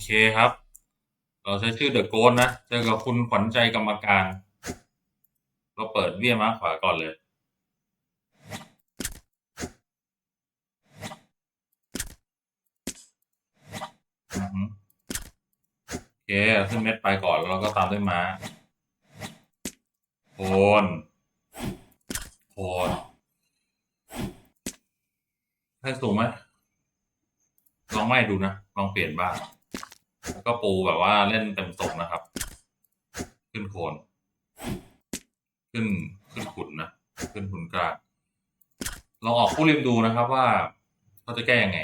เคครับ เราใช้ชื่อเดอะโกนนะ เจอกับคุณขวัญใจกรรมการ เราเปิดเบี้ยม้าขวาก่อนเลยโอเค ขึ้นเม็ดไปก่อนแล้วเราก็ตามด้วยม้าโคนโคนให้สูงไหมลองไม่ดูนะ ลองเปลี่ยนบ้าง แล้วก็ปูแบบว่าเล่นเต็มทรงนะครับ ขึ้นโคน ขึ้นขึ้นขุนนะ ขึ้นขุนกลางลองออกผู้ริมดูนะครับว่าเขาจะแก้ยังไง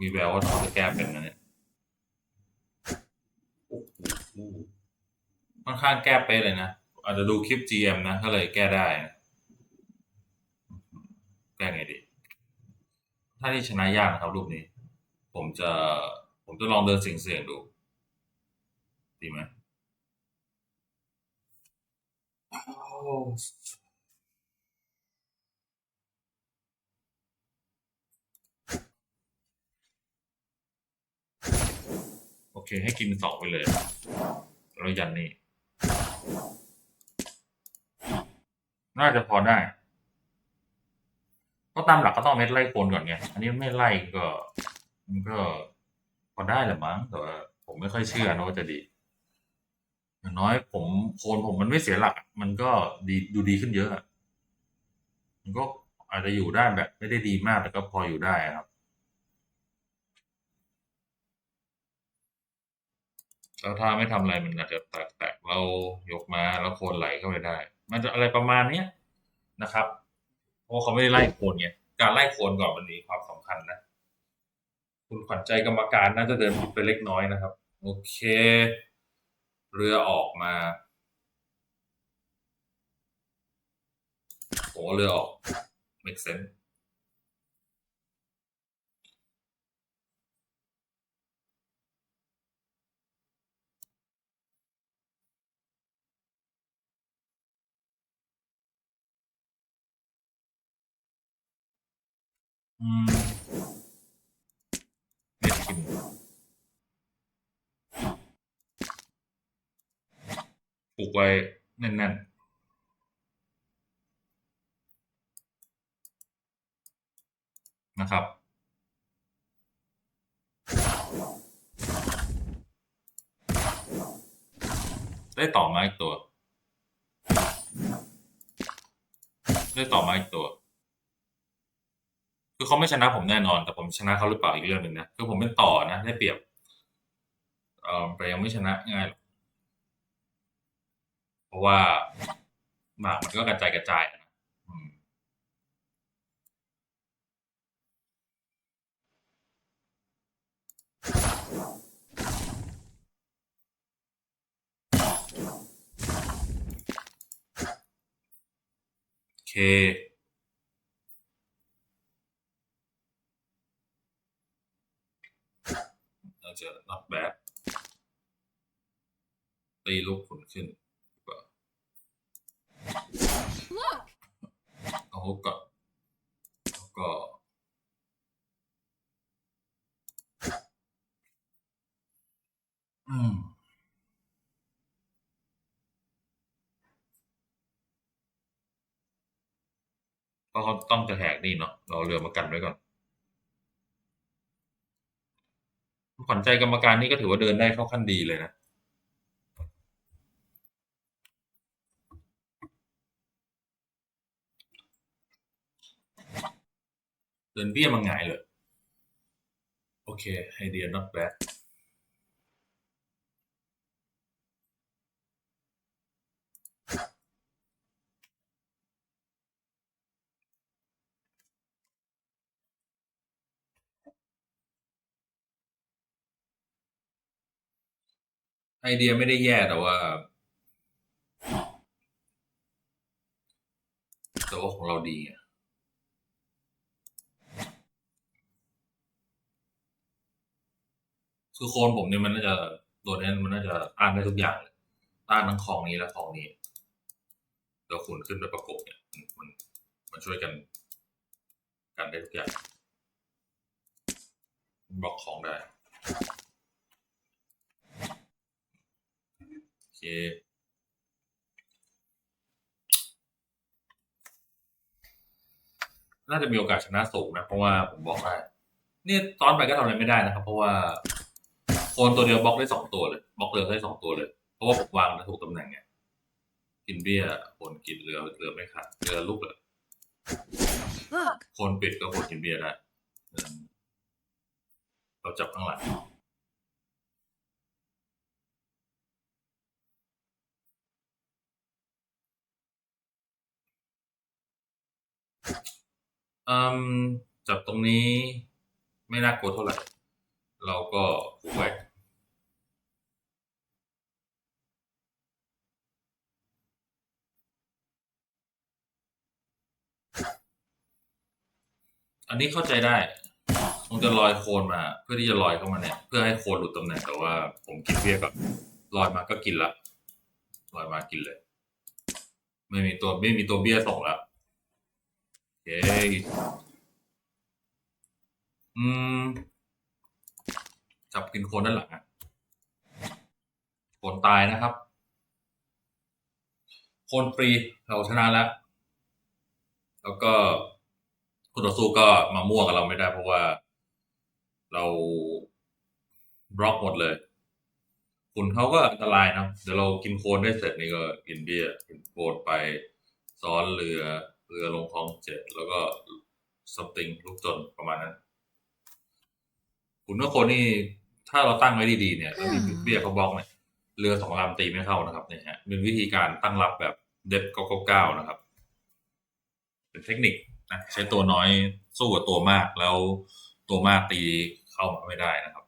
มีแววว่าเขาจะแก้เป็นนะเนี่ยค่อนข้างแก้เป๊ะเลยนะ อาจจะดูคลิป GM นะก็เลยแก้ได้นะแก้ไงดี ถ้าที่ชนะยากนะครับรูปนี้ ผมจะผมจะลองเดินเสี่ยงๆดู ดีไหมโอเค ให้กินสองไปเลยแล้วยันนี่ น่าจะพอได้ เพราะตามหลักก็ต้องเม็ดไล่โคนก่อนไง อันนี้ไม่ไล่ก็ มันก็พอได้แหละมั้ง แต่ว่าผมไม่ค่อยเชื่อนะว่าจะดี อย่างน้อยผมโคนผมมันไม่เสียหลัก มันก็ดีดูดีขึ้นเยอะอะมันก็อาจจะอยู่ได้แบบ ไม่ได้ดีมากแต่ก็พออยู่ได้ครับ แล้วถ้าไม่ทำอะไรมันอาจจะแตกๆเรายกมาแล้วโคนไหลเข้าไปได้ มันจะอะไรประมาณเนี้ยนะครับ เพราะเขาไม่ได้ไล่โคนไงการไล่โคนก่อนมันมีความสำคัญนะ คุณขวัญใจกรรมการน่าจะเดินผิดไปเล็กน้อยนะครับ โอเค เรือออกมาโอ้เรือออก make sense เม็ดกินปลูกไว้แน่นๆนะครับ ได้ต่อมาอีกตัว ได้ต่อมาอีกตัว คือเขาไม่ชนะผมแน่นอน แต่ผมชนะเขาหรือเปล่าอีกเรื่องหนึ่งนะคือผมเป็นต่อนะได้เปรียบเออแต่ยังไม่ชนะง่ายหรอกเพราะว่าหมากมันก็กระจายกระจายนะอืมโอเค เราจะ not bad ตีลูกขุนขึ้นดีกว่า Look! เอาฮุกก่อนแล้วก็อืมเพราะเขาต้องจะแหกนี่เนาะเราเอาเรือมากันไว้ก่อน ขวัญใจกรรมการนี่ก็ถือว่าเดินได้เข้าขั้นดีเลยนะเดินเบี้ยมาหงายเลย โอเคไอเดีย not bad ไอเดียไม่ได้แย่แต่ว่าแต่ว่าของเราดีไงคือโคนผมเนี่ยมันน่าจะตัวนี้มันน่าจะอ่านได้ทุกอย่างเลยอ่านทั้งของนี้และของนี้เดี๋ยวคุณขึ้นไปประกบเนี่ยมันมันมันช่วยกัน กันได้ทุกอย่างบล็อกของได้โอ เคน่าจะมีโอกาสชนะสูงนะ เพราะว่าผมบอกได้นี่ตอนไปก็ทำอะไรไม่ได้นะครับ เพราะว่าโคนตัวเดียวบล็อกได้สองตัวเลยบล็อกเรือได้สองตัวเลย เพราะว่าผมวางถูกตำแหน่งไงกินเบี้ยโคนกินเรือเรือไม่ขาดเรือลูกเลย Look, โคนปิดก็โคนกินเบี้ยได้อืมเราจับข้างหลัง อืมจับตรงนี้ไม่น่ากลัวเท่าไหร่ เราก็ผูกไว้อันนี้เข้าใจได้คงจะลอยโคนมา เพื่อที่จะลอยเข้ามาเนี่ย เพื่อให้โคนหลุดตำแหน่งแต่ว่า ผมกินเบี้ยก่อนลอยมาก็กินละลอยมากินเลย ไม่มีตัวไม่มีตัวเบี้ยส่งละ โอเคอืม จับกินโคนด้านหลังอะโคนตายนะครับ โคนฟรีเราชนะแล้ว แล้วก็คู่ต่อสู้ก็มามั่วกับเราไม่ได้ เพราะว่าเราบล็อกหมดเลยคุณเขาก็อันตรายนะ เดี๋ยวเรากินโคนได้เสร็จนี่ก็กินเบี้ยกินโคนไปซ้อนเรือ เรือลงคลองเจ็ดแล้วก็สติงลูกจนประมาณนั้นคุณว่าคนนี่ถ้าเราตั้งไว้ดีๆเนี่ยแล้วมีเบี้ยเขาบล็อกเนี่ยเรือสองลำตีไม่เข้านะครับเนี่ยฮะเป็นวิธีการตั้งรับแบบเด็ดเก้าเก้านะครับ เป็นเทคนิคนะใช้ตัวน้อยสู้กับตัวมากแล้วตัวมากตีเข้ามาไม่ได้นะครับ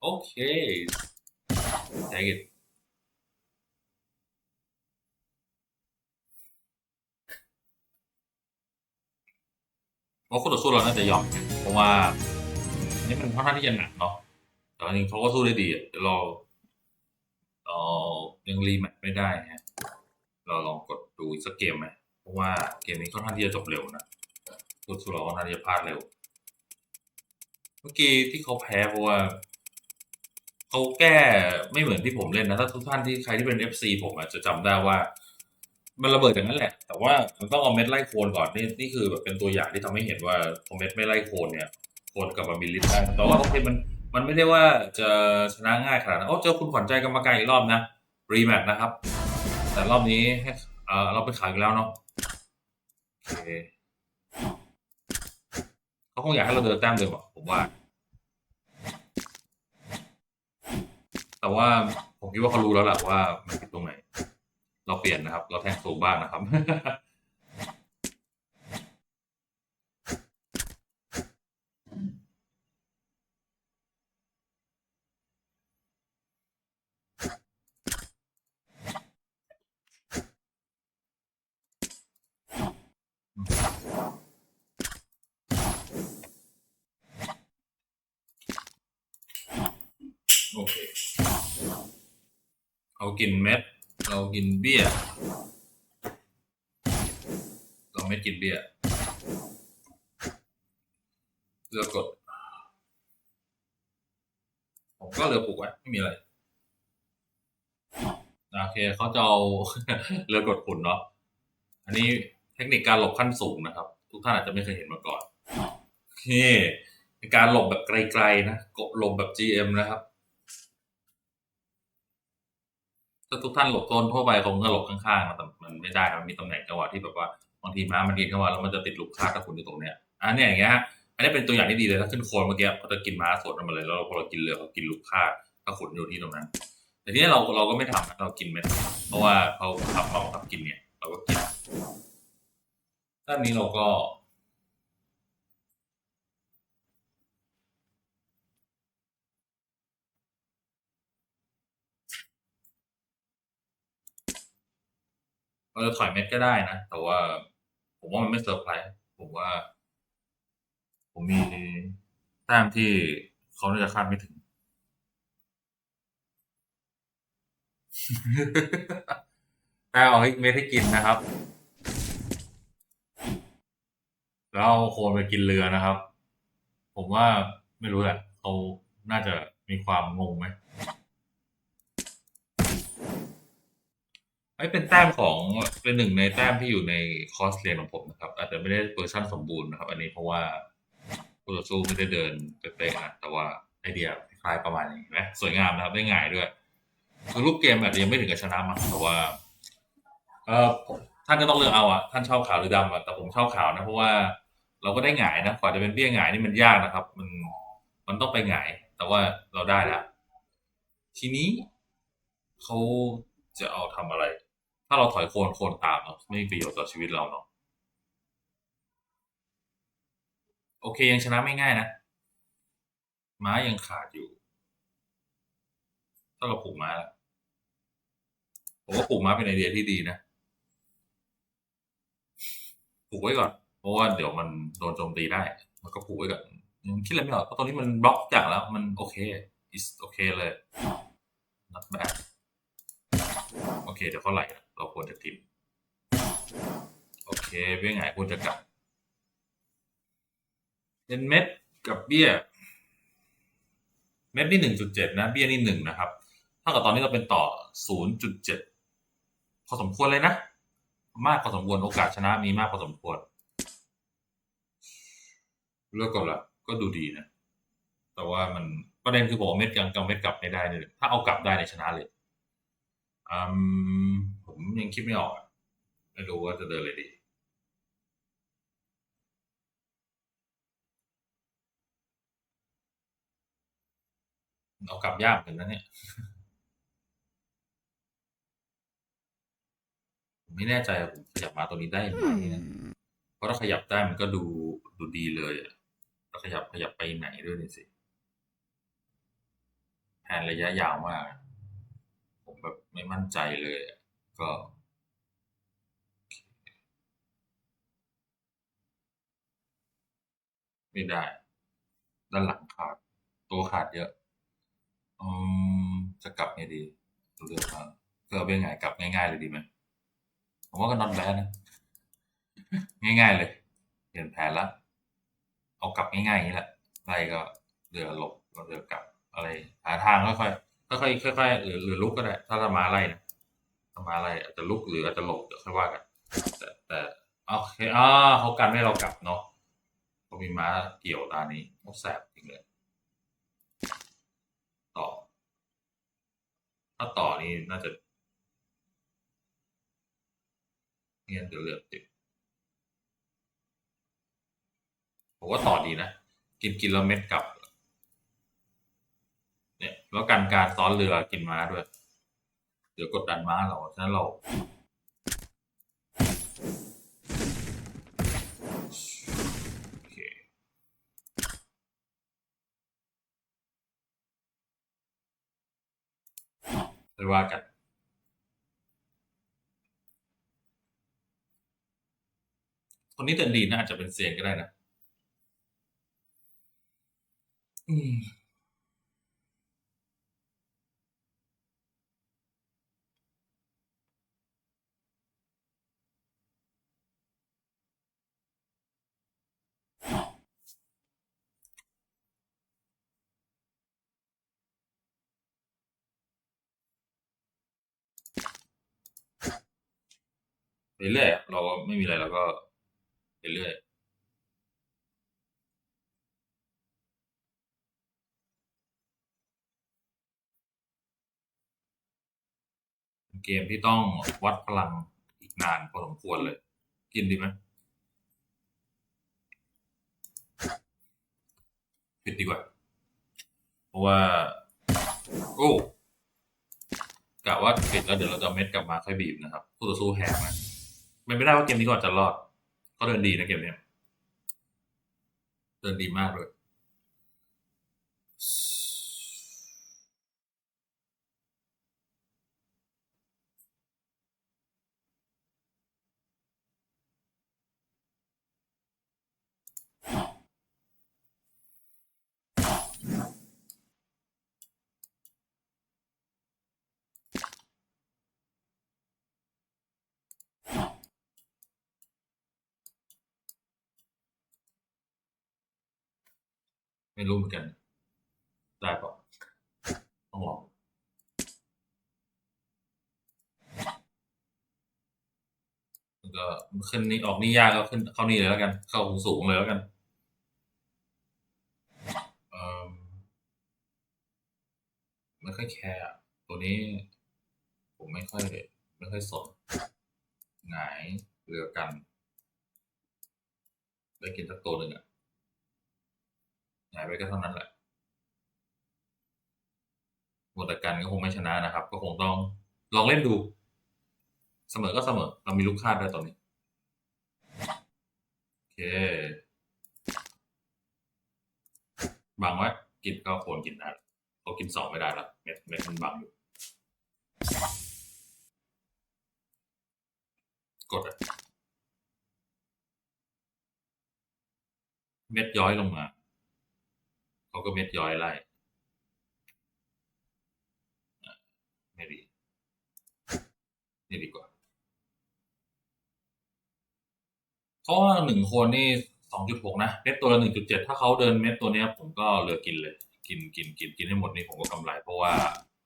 โอเค take it เพราะคู่ต่อสู้เราน่าจะยอมเพราะว่าอันนี่มันค่อนข้างที่จะหนักเนาะแต่จริงเขาก็สู้ได้ดีอะเดี๋ยวเราเรายังรีแมตช์ไม่ได้ฮะเราลองกดดูอีกสักเกมไหมเพราะว่าเกมนี้ค่อนข้างที่จะจบเร็วนะตัวสุเราค่อนข้างที่จะพลาดเร็ว เมื่อกี้ที่เขาแพ้เพราะว่าเขาแก้ไม่เหมือนที่ผมเล่นนะถ้าทุกท่านที่ใครที่เป็น FC ผมอาจจะจำได้ว่า มันระเบิดอย่างนั้นแหละ แต่ว่ามันต้องเอาเม็ดไล่โคนก่อนนี่นี่คือแบบเป็นตัวอย่างที่ทำให้เห็นว่าพอเม็ดไม่ไล่โคนเนี่ยโคนกลับมามีฤทธิ์ได้แต่ว่าโอเคมันมันไม่ได้ว่าจะชนะง่ายขนาดนั้นโอ้เจอคุณขวัญใจกรรมการอีกรอบนะรีแมตช์นะครับ แต่รอบนี้ให้เอ่อเราไปขายอีกแล้วเนาะโอเคเขาคงอยากให้เราเดินแต้มเดิมอะผมว่า แต่ว่าผมคิดว่าเขารู้แล้วแหละว่ามันผิดตรงไหน เราเปลี่ยนนะครับ เราแทงสูงบ้างนะครับ โอเคเรากินเม็ด เรากินเบี้ย เราไม่กินเบี้ยเรือกด ผมก็เรือปลูกไว้ไม่มีอะไร โอเคเขาจะเอาเรือกดขุนเนาะ อันนี้เทคนิคการหลบขั้นสูงนะครับ ทุกท่านอาจจะไม่เคยเห็นมาก่อนนี่การหลบแบบไกลๆนะกดหลบแบบ GM นะครับ ถ้าทุกท่านหลบโซนทั่วไปคงก็หลบข้างๆนแต่มันไม่ได้ครับมันมีตำแหน่งจังหวะที่แบบว่าบางทีม้ามันดินเข้ามาแล้วมันจะติดลูกค้าถ้าคุณอยู่ตรงเนี้ยอันนี้อย่างเงี้ยฮะอันนี้เป็นตัวอย่างที่ดีเลยถ้าขึ้นโคนเมื่อกี้เขาจะกินม้าสดมาเลยแล้วพอเรากินเรือเขากินลูกค้าถ้าขุนอยู่ที่ตรงนั้น แต่ทีนี้เราเราก็ไม่ทำเรากินเม็ดเพราะว่าเขาขับเราขับกินเนี่ย เราก็กินด้านนี้เราก็ เราจะถอยเม็ดก็ได้นะ แต่ว่า ผมว่ามันไม่เซอร์ไพรส์ผมว่า ผมมีแต้มที่เขาน่าจะคาดไม่ถึง แต่เอาให้เม็ดให้กินนะครับ แล้วเอาโคนไปกินเรือนะครับ ผมว่าไม่รู้แหละเขาน่าจะมีความงงไหม ไอ้เป็นแต้มของเป็นหนึ่งในแต้มที่อยู่ในคอร์สเรียนของผมนะครับ อาจจะไม่ได้เวอร์ชันสมบูรณ์นะครับ อันนี้เพราะว่าคู่ต่อสู้ไม่ได้เดินเป๊ะๆนะแต่ว่าไอเดียคล้ายประมาณนี้เห็นไหมสวยงามนะครับได้ง่ายด้วยคือรูปเกมอาจจะยังไม่ถึงกับชนะมั้งแต่ว่า เออท่านก็ต้องเลือกเอาอะท่านชอบขาวหรือดำอะแต่ผมชอบขาวนะเพราะว่าเราก็ได้หงายนะกว่าจะเป็นเบี้ยหงายนี่มันยากนะครับ มันมันต้องไปหงาย แต่ว่าเราได้แล้วทีนี้เขาจะเอาทำอะไร ถ้าเราถอยโคนโคนตามเนาะไม่มีประโยชน์ต่อชีวิตเราเนาะโอเคยังชนะไม่ง่ายนะม้ายังขาดอยู่ ถ้าเราผูกม้าผมว่าผูกม้าเป็นไอเดียที่ดีนะผูกไว้ก่อน เพราะว่าเดี๋ยวมันโดนโจมตีได้ มันก็ผูกไว้ก่อนยังคิดอะไรไม่ออกเพราะตอนนี้มันบล็อกจากแล้ว มันโอเค is โอเคเลย not bad โอเค เดี๋ยวเขาไหลนะ เราควรจะทิมโอเคเบี้ยไงายควรจะกลับเป็นเม็ดกับเบี้ย เม็ดนี่หนึ่งจุดเจ็ดนะ เบี้ยนี่หนึ่งนะครับเท่ากับตอนนี้เราเป็นต่อศูนย์จุดเจ็ดพอสมควรเลยนะ มากพอสมควรโอกาสชนะมีมากพอสมควรเลือกก่อนละก็ดูดีนะ แต่ว่ามันประเด็นคือบอกเม็ดยังกำเม็ดกลับไม่ได้เลยถ้าเอากลับได้ในชนะเลยอืม ผมยังคิดไม่ออกอะไม่รู้ว่าจะเดินเลยดี เอากลับยากเหมือนกันนะเนี่ย ผมไม่แน่ใจว่าผมขยับมาตัวนี้ได้ไหมนะเพราะถ้าขยับได้มันก็ดูดูดีเลยอะถ้าขยับขยับไปไหนด้วยนี่สิแผนระยะยาวมากอะผมแบบไม่มั่นใจเลยอะ ก็ไม่ได้ ด้านหลังขาด ตัวขาดเยอะอืมจะกลับไงดีเลือกมาเพื่อเป็นไงกลับง่ายๆเลยดีไหมผมว่าก็นอนแบนนะง่ายๆเลย เปลี่ยนแผนละเอากลับง่ายๆอย่างนี้แหละไล่ก็เรือหลบเรือกลับอะไรหาทางค่อยๆค่อยๆค่อยๆหรือหรือลุกก็ได้ ถ้าจะมาไล่นะ ถ้ามาไล่อาจจะลุกหรืออาจจะหลบเดี๋ยวค่อยว่ากัน แต่แต่โอเคอ่าเขากันไม่เรากลับเนาะเขามีม้าเกี่ยวตานี้โอ้แสบจริงเลย ต่อ ถ้าต่อนี่น่าจะเงี้ยเดี๋ยวเหลือติดผมว่าต่อดีนะ กินกินแล้วเม็ดกลับ เนี่ย แล้วกันการซ้อนเรือกินม้าด้วย เดี๋ยวกดดันม้าเราฉะนั้นเราโอเคไปว่ากันคนนี้เดินดีนะอาจจะเป็นเซียนก็ได้นะ อืม เรื่อยอะเราก็ไม่มีอะไรเราก็ไปเรื่อยเป็นเกมที่ต้องวัดพลังอีกนานพอสมควรเลย กินดีไหมผิดดีกว่า เพราะว่า โอ้กะว่าผิดแล้วเดี๋ยวเราจะเอาเม็ดกลับมาค่อยบีบนะครับคู่ต่อสู้แหกนะ เป็นไม่ได้ว่าเกมนี้ก่อนจะรอด ก็เดินดีนะเกมเนี้ย เดินดีมากเลย ไม่รู้เหมือนกัน ได้ปะต้องลองก็ขึ้นนี่ออกนี่ยากก็ขึ้นเข้านี่เลยแล้วกัน เข้าสูงเลยแล้วกันไม่ค่อยแคร์ตัวนี้ ผมไม่ค่อยไม่ค่อยสนหงายเรือกัน ได้กินสักตัวหนึ่งอะ หายไปก็เท่านั้นแหละหมดแต่กันก็คงไม่ชนะนะครับ ก็คงต้องลองเล่นดู เสมอก็เสมอ เรามีลูกคาดด้วยตอนนี้ โอเค บังไว้ กินก็ควรกินได้เขากินสองไม่ได้ละเม็ดเม็ดมันบังอยู่ กดอะเม็ดย้อยลงมา เขาก็เม็ดย้อยไล่ไม่ดีนี่ดีกว่า เพราะว่าหนึ่งคนนี่สองจุดหกนะเม็ดตัวละหนึ่งจุดเจ็ดถ้าเขาเดินเม็ดตัวเนี้ย ผมก็เหลือกินเลย กินกินกินกินให้หมดนี่ผมก็กำไร เพราะว่า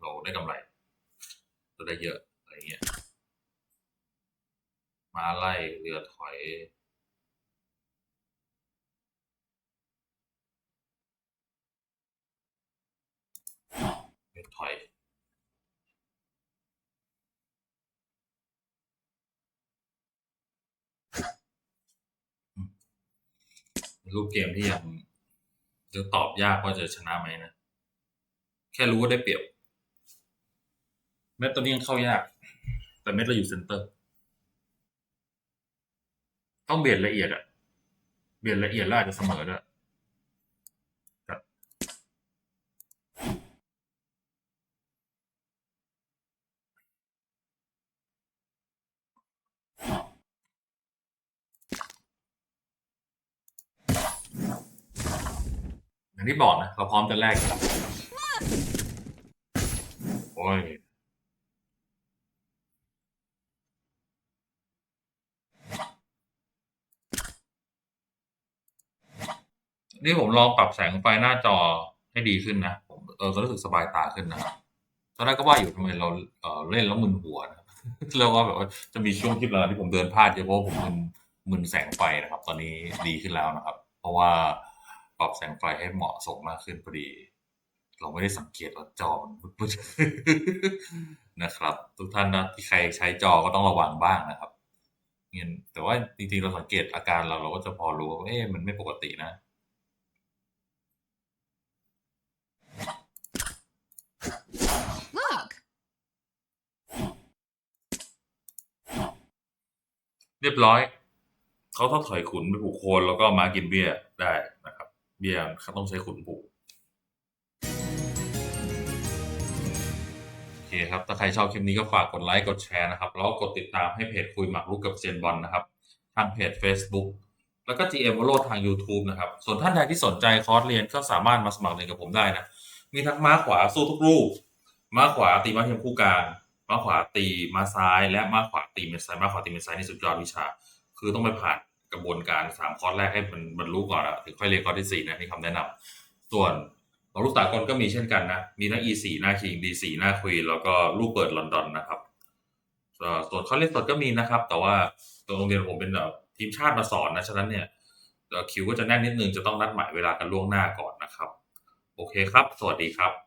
เราได้กำไรเราได้เยอะอะไรเงี้ยมาไล่เรือถอย เป็นถอยรูปเกมที่ยังจะตอบยากว่าจะชนะไหมนะ แค่รู้ว่าได้เปรียบเม็ดตัวนี้ยังเข้ายาก แต่เม็ดเราอยู่เซนเตอร์ ต้องเบียดละเอียดอะเบียดละเอียดแล้วอาจจะเสมอด้วย อย่างที่บอกนะเราพร้อมจะแลกโอ้ยนี่ผมลองปรับแสงไฟหน้าจอให้ดีขึ้นนะผมเออก็รู้สึกสบายตาขึ้นนะครับตอนแรกก็ว่าอยู่ทำไมเราเออเล่นแล้วมึนหัวนะแล้วว่าแบบว่าจะมีช่วงที่เวลาที่ผมเดินพลาดเยอะเพราะผมมึนมึนแสงไฟนะครับ ตอนนี้ดีขึ้นแล้วนะครับ เพราะว่า ปรับแสงไฟให้เหมาะสมมากขึ้นพอดี เราไม่ได้สังเกตว่าจอมันมืดๆนะครับ ทุกท่านนะที่ใครใช้จอก็ต้องระวังบ้างนะครับเงี้ยแต่ว่าจริงๆเราสังเกตอาการเราเราก็จะพอรู้ว่าเอ๊ะมันไม่ปกตินะ Look! เรียบร้อย เขาต้องถอยขุนไปผูกโคนแล้วก็มากินเบี้ยได้นะครับ เบี้ยเขาต้องใช้ขุนผูกโอเคครับ ถ้าใครชอบคลิปนี้ก็ฝากกดไลค์กดแชร์นะครับ แล้วกดติดตามให้เพจคุยหมากรุกกับเซียนบอลนะครับ ทางเพจ Facebook แล้วก็ GM w o l o ทาง YouTube นะครับ ส่วนท่านใดที่สนใจคอร์สเรียนก็สามารถมาสมัครเรียนกับผมได้นะ มีทั้งม้าขวาสู้ทุกรูป ม้าขวาตีม้าเทียมคู่กลาง ม้าขวาตีม้าซ้าย และม้าขวาตีเม็ดซ้าย ม้าขวาตีเม็ดซ้ายนี่สุดยอดวิชา คือต้องไปผ่าน กระบวนการสามคอร์สแรกให้มันบรรลุก่อนอะถึงค่อยเรียนคอร์สที่สี่นะนี่คำแนะนำส่วนลูกตากลก็มีเช่นกันนะ มีทั้ง E4 หน้าคิง D4 หน้าควีนแล้วก็ลูกเปิดลอนดอนนะครับส่วนคอร์สเรียนสดก็มีนะครับ แต่ว่าตัวโรงเรียนผมเป็นแบบทีมชาติมาสอนนะฉะนั้นเนี่ยคิวก็จะแน่นนิดนึงจะต้องนัดหมายเวลากันล่วงหน้าก่อนนะครับ โอเคครับ สวัสดีครับ